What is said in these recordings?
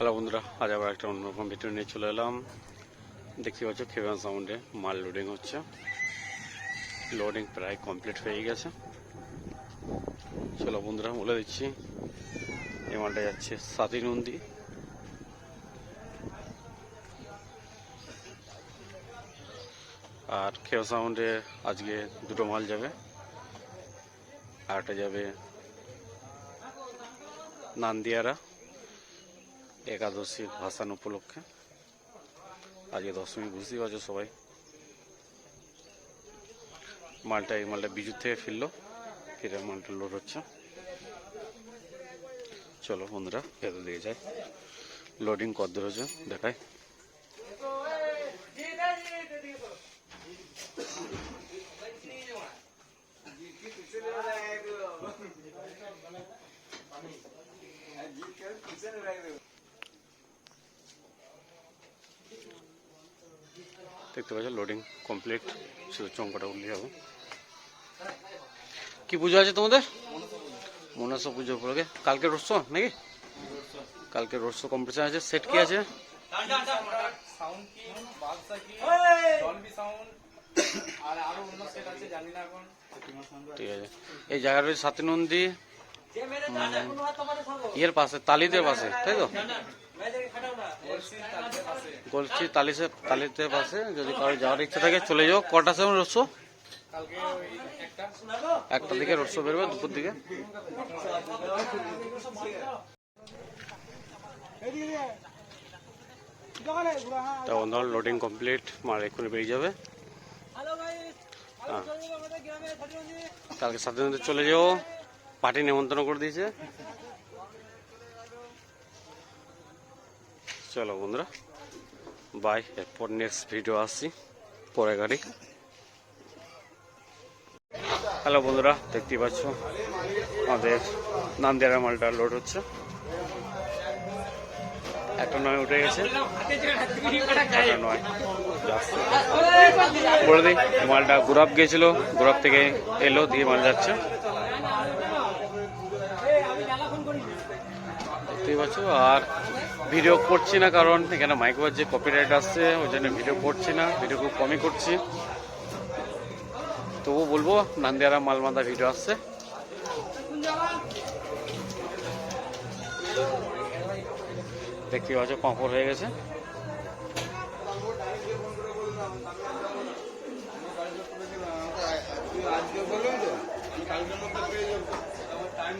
Hello বন্ধুরা, আজ আবার একটা অন্যরকম ভিডিও নিয়ে চলে এলাম। দেখতে পাচ্ছ খেবান সাউন্ডে মাল লোডিং হচ্ছে। লোডিং প্রায় কমপ্লিট হয়ে গেছে। চলো বন্ধুরা, বলে দিচ্ছি, এই মালটা যাচ্ছে সাতি নন্দী। আর খেয়া সাউন্ডে আজকে দুটো মাল যাবে। আর একটা যাবে নান্দিয়ারা। একাদশী ভাসান উপলক্ষে। আজকে দশমী, বুঝতেই পারছ সবাই। মালটা, এই মালটা বিজুর থেকে ফিরলো। ফিরে মালটা লোড হচ্ছে। চলো বন্ধুরা, ভেতর দিয়ে যাই। লোডিং কত দূর হচ্ছে, দেখাই। দেখতে পাচ্ছ লোডিং কমপ্লিট শুধু চঙ্কাটা উঠলে হবে কি পুজো আছে তোমাদের? মনসা পুজো উপলক্ষে। কালকে রোডশো নাকি? কালকে রোডশো কম্পিটিশন আছে। সেট কি আছে? ঠিক আছে। এই জায়গাটা রয়েছে সাতিনন্দী ইয়ের পাশে, তালিদের পাশে, তাই তো? পাশে তালিসে তালিতে পাশে যদি কারও যাওয়ার ইচ্ছা থাকে, চলে যাও। কটার সময় কালকে ওই একটা দিকে রোডশো বেরোবে, দুপুর দিকে। তা বন্ধুরা লোডিং কমপ্লিট মাল এক্ষুনি বেরিয়ে যাবে। হ্যাঁ। কালকে সাথে চলে যাও। পার্টি নিমন্ত্রণ করে দিয়েছে। চলো বন্ধুরা। বাই, এরপর নেক্সট ভিডিও আসছি। পরে গাড়ি। হ্যালো বন্ধুরা, দেখতেই পাচ্ছ, আমাদের নান্দিয়ারা মালটা লোড হচ্ছে। একটা নয় উঠে গেছে। নয় বলে দিই, মালটা গুরাব গিয়েছিল গুরাব থেকে এলো, দিয়ে মাল যাচ্ছে। দেখতেই পাচ্ছ, আর ভিডিও করছি না কারণ এখানে মাইক বাজছে কপিরাইট আসছে, ওই জন্য ভিডিও করছি না, ভিডিও খুব কমই করছি। তবু বলব, নান্দিয়ারা মালমাদা ভিডিও আসছে। দেখতে পাচ্ছ, পাঁপড় হয়ে গেছে। আজকে তো মধ্যে পেয়ে যাব টাইম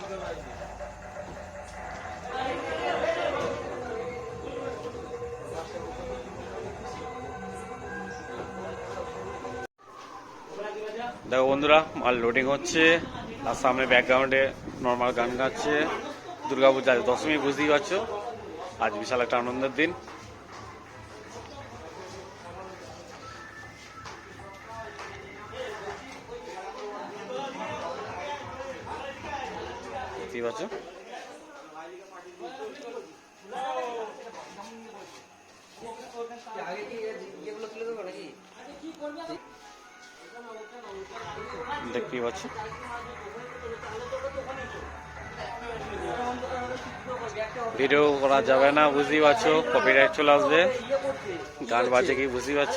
দেখো বন্ধুরা মাল লোডিং হচ্ছে। আর সামনে ব্যাকগ্রাউন্ডে নর্মাল গান গাচ্ছে। দুর্গাপূজা আজ দশমী, বুঝতেই পারছ? আজ বিশাল একটা আনন্দের দিন। দেখতেই পাচ্ছ দেখতেই পাচ্ছি। ভিডিও করা যাবে না, বুঝতেই পারছ কপিরাইট চলে আসবে। গান বাজে কি বুঝতেই পারছ?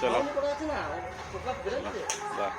চলো। বাহ।